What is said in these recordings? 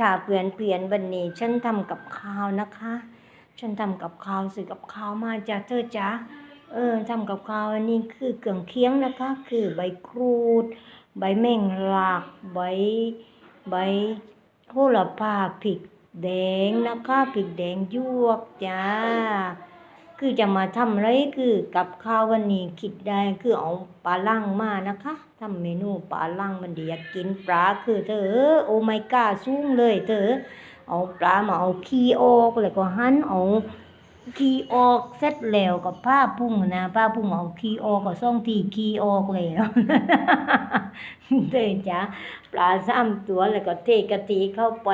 ค่ะเปลี่ยนเปลี่ยนวันนี้ฉันทำกับข้าวนะคะ ฉันทำกับข้าวซื้อกับข้าวมาจากเธอจ้าเออทำกับข้าวอันนี้คือเครื่องเคียงนะคะ คือใบครูด ใบแมงลักใบใบโหระพาผิกแดงนะคะผิกแดงยวกจ้า คือจะมาทำอะไรคือกับข้าววันนี้คิดได้คือเอาปลาล่างมานะคะทำเมนูปลาล่างมันดีอยากกินปลาคือเธอโอไมก้าสูงเลยเธอเอาปลามาเอาขี้ออกแล้วก็หั่นเอา ขี้ออกเสร็จแล้วก็ผ้าพุ่งนะผ้าพุ่งเอาขี้ออกก็ส่องทีขี้ออกแล้วเธอจ้าปลาสามตัวแล้วก็เทกะทิเข้าไป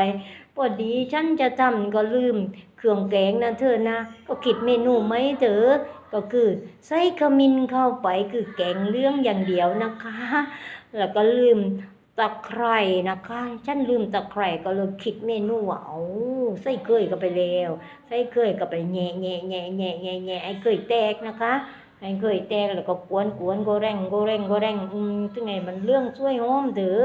พอดีฉันจะทำก็ลืมเครื่องแกงนะเธอนะ ก็คิดเมนูไหมเธอก็คือใส่ขมิ้นเข้าไปคือแกงเรื่องอย่างเดียวนะคะ แล้วก็ลืม ตะไคร่นะคะ ฉันลืมตะไคร่ก็เลยคิดเมนูว่าเอาใส่เคยก็ไปแล้วใส่เคยก็ไปแง่แง่แง่แง่แง่แง่ไอ้เคยแตกนะคะไอ้เคยแตกแล้วก็กวนกวนโกแรงโกแรงโกแรงอืมถึงไงมันเรื่องช่วยหอมเถอะ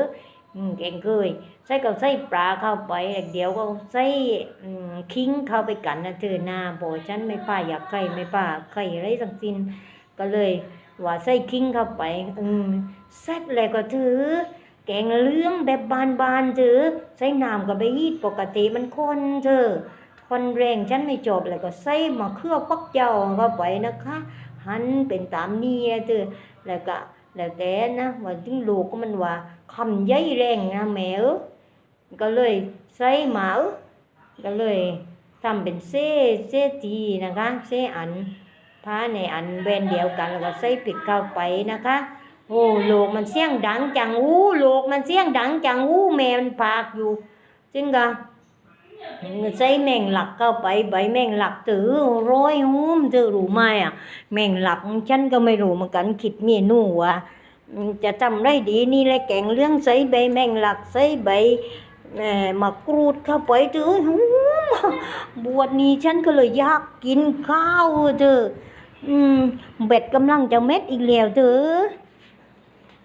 อืมแกงเคยใส่กับใส่ปลาเข้าไปเดี๋ยวก็ใส่อืมคิงเข้าไปกันนะเธอหน้าบอกฉันไม่ป้าอยากไข่ไม่ป้าไข่อะไรทั้งสิ้นก็เลยว่าใส่คิงเข้าไปอืมเสร็จแล้วก็ถือ แกงเลื้องแบบบานๆเธอใส่น้ำกับใบยีดปกติมันคนเธอคนแรงฉันไม่จบแล้วก็ใส่มะเขือปักเจ้าเข้าไปนะคะหันเป็นตามนี้เธอแล้วก็แล้วแต่นะว่าถึงลูกก็มันว่าคำใหญ่แรงนะแมวก็เลยใส่หมาก็เลยทำเป็นเส้เส้ทีนะคะเส้อันผ้าในอันแบนเดียวกันแล้วก็ใส่ปิดเข้าไปนะคะ โอ้โลกมันเสียงดังจังอู้โลกมันเสียงดังจังอู้แม่มันพากอยู่จริงกะใส่แมงหลักเข้าไปใบแมงหลักตือร้อยหุ้มเธอรู้ไหมอะ แมงหลักฉันก็ไม่รู้เหมือนกันคิดเมนูว่าอืมจะทำได้ดีนี่แหละแกงเรื่องใส่ใบแมงหลักใส่ใบเอ่อมะกรูดเข้าไปเธอหุ้มบวชนี้ฉันก็เลยอยากกินข้าวเธออืมเบ็ดกำลังจะเม็ดอีกแล้วเธอ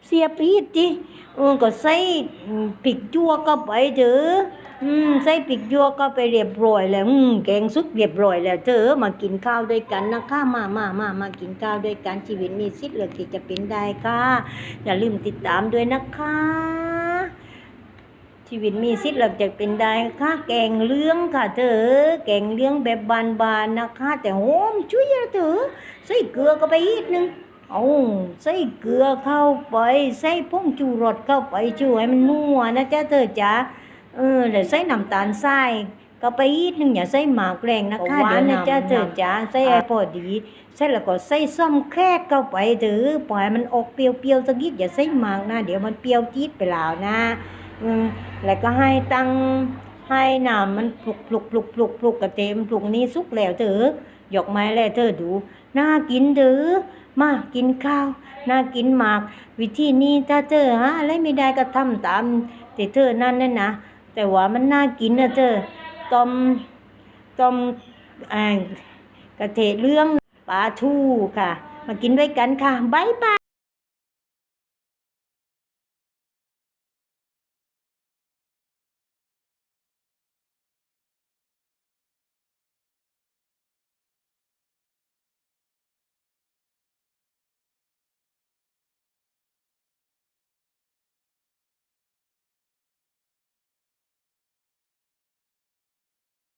เสียปีดจิเออก็ใส่อืมพริกจั่วก็ไปเถอะอืมใส่พริกจั่วก็ไปเรียบร้อยแล้ว อืมแกงสุกเรียบร้อยแล้วเธอมากินข้าวด้วยกันนะคะมามามามากินข้าวด้วยกันชีวิตมีสิทธิ์เหลือที่จะเป็นได้ค่ะอย่าลืมติดตามด้วยนะคะ ชีวิตมีสิทธิ์เราจะเป็นได้ค่ะ แกงเลี้ยงค่ะเธอแกงเลี้ยงแบบบานๆนะคะ แต่หอมช่วยเธอใส่เกลือก็ไปอีกนึง เอาใส่เกลือเข้าไปใส่ผงชูรสเข้าไปช่วยให้มันนัวนะจ๊ะเธอจ๋าเออแล้วใส่น้ำตาลทรายก็ไปอีกนึงอย่าใส่หมากแรงนะคะเดี๋ยวนะจ๊ะเธอจ๋าใส่ให้พอดีใส่แล้วก็ใส่ส้มแครกเข้าไปเถอะปล่อยมันออกเปรี้ยวๆสักนิดอย่าใส่หมากนะ เดี๋ยวมันเปรี้ยวจี๊ดไปแล้วนะอืมแล้วก็ให้ตั้ง ให้น้ำมันปลุกปลุกปลุกปลุกปลุกกระเทียมปลุกนี้สุกแล้วเถอะยกไม้แล้วเธอดู น่ากินเถอะมากินข้าว น่ากินมาก วิธีนี้ถ้าเธอหาอะไรไม่ได้ก็ทำตามแต่เธอนั่นนั่นนะแต่ว่ามันน่ากินนะเธอต้มต้มอ่ากระเทเรื่องปลาทูค่ะ มากินด้วยกันค่ะบายบาย